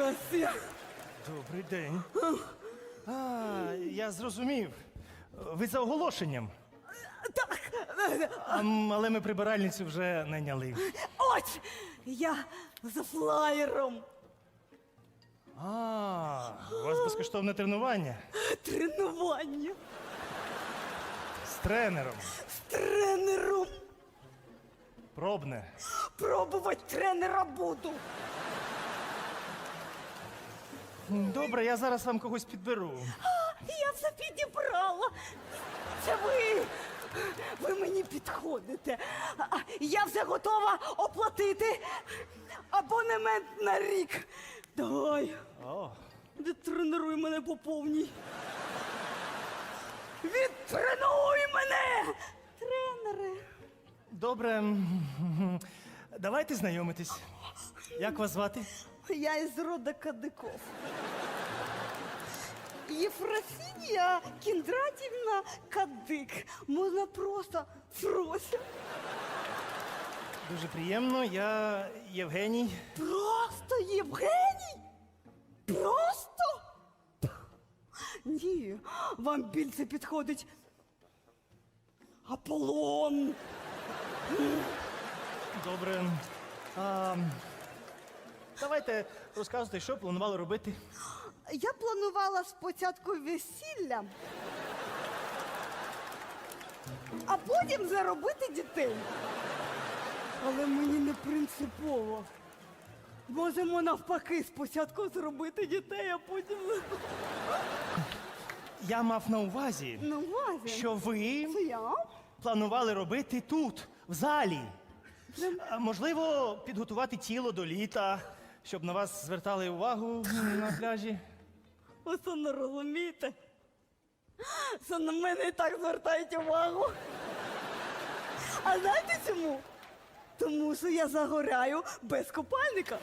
Здрасте. Добрий день. А, я зрозумів. Ви за оголошенням. Так, А, але ми прибиральницю вже найняли. ось я за флаєром. А, у вас безкоштовне тренування Тренування з тренером. з тренером. Пробне. Пробувати тренера буду. Добре, я зараз вам когось підберу. Я все підібрала. Це ви. Ви мені підходите. А, Я вже готова оплатити абонемент на рік. Давай, О, відтренуй мене по повній. Відтренуй мене! Тренери. добре. Давайте знайомитись. Як вас звати? Я із рода Кадиков. Єфросинія Кіндратівна Кадик. Можна просто Фрося. Дуже приємно. Я Євгеній. Просто Євгеній? Просто? Ні, вам більше підходить Аполлон. Добре. А, давайте розказуйте, що планували робити. Я планувала спочатку весілля, а потім заробити дітей. Але мені не принципово. Можемо навпаки спочатку зробити дітей, а потім Я мав на увазі, на увазі. що ви Це я? планували робити тут, в залі. А, Можливо, підготувати тіло до літа, щоб на вас звертали увагу на пляжі. Ви не розумієте? Це на мене і так звертають увагу. А знаєте чому? Тому що я загоряю без купальника.